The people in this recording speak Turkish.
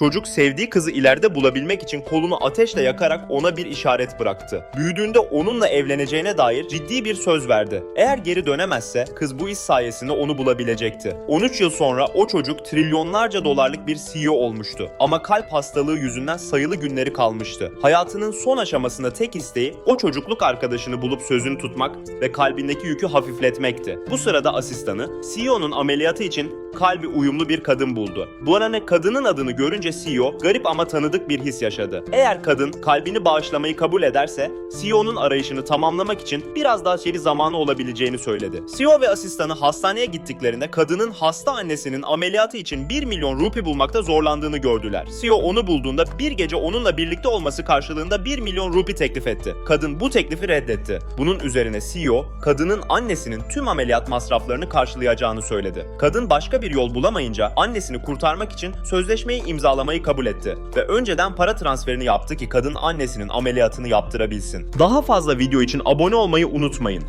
Çocuk sevdiği kızı ileride bulabilmek için kolunu ateşle yakarak ona bir işaret bıraktı. Büyüdüğünde onunla evleneceğine dair ciddi bir söz verdi. Eğer geri dönemezse kız bu iş sayesinde onu bulabilecekti. 13 yıl sonra o çocuk trilyonlarca dolarlık bir CEO olmuştu. Ama kalp hastalığı yüzünden sayılı günleri kalmıştı. Hayatının son aşamasında tek isteği o çocukluk arkadaşını bulup sözünü tutmak ve kalbindeki yükü hafifletmekti. Bu sırada asistanı CEO'nun ameliyatı için kalbi uyumlu bir kadın buldu. Bu arada kadının adını görünce CEO garip ama tanıdık bir his yaşadı. Eğer kadın kalbini bağışlamayı kabul ederse CEO'nun arayışını tamamlamak için biraz daha seri zamanı olabileceğini söyledi. CEO ve asistanı hastaneye gittiklerinde kadının hasta annesinin ameliyatı için 1 milyon rupi bulmakta zorlandığını gördüler. CEO onu bulduğunda bir gece onunla birlikte olması karşılığında 1 milyon rupi teklif etti. Kadın bu teklifi reddetti. Bunun üzerine CEO kadının annesinin tüm ameliyat masraflarını karşılayacağını söyledi. Kadın başka bir yol bulamayınca annesini kurtarmak için sözleşmeyi imzalamayı kabul etti ve önceden para transferini yaptı ki kadın annesinin ameliyatını yaptırabilsin. Daha fazla video için abone olmayı unutmayın.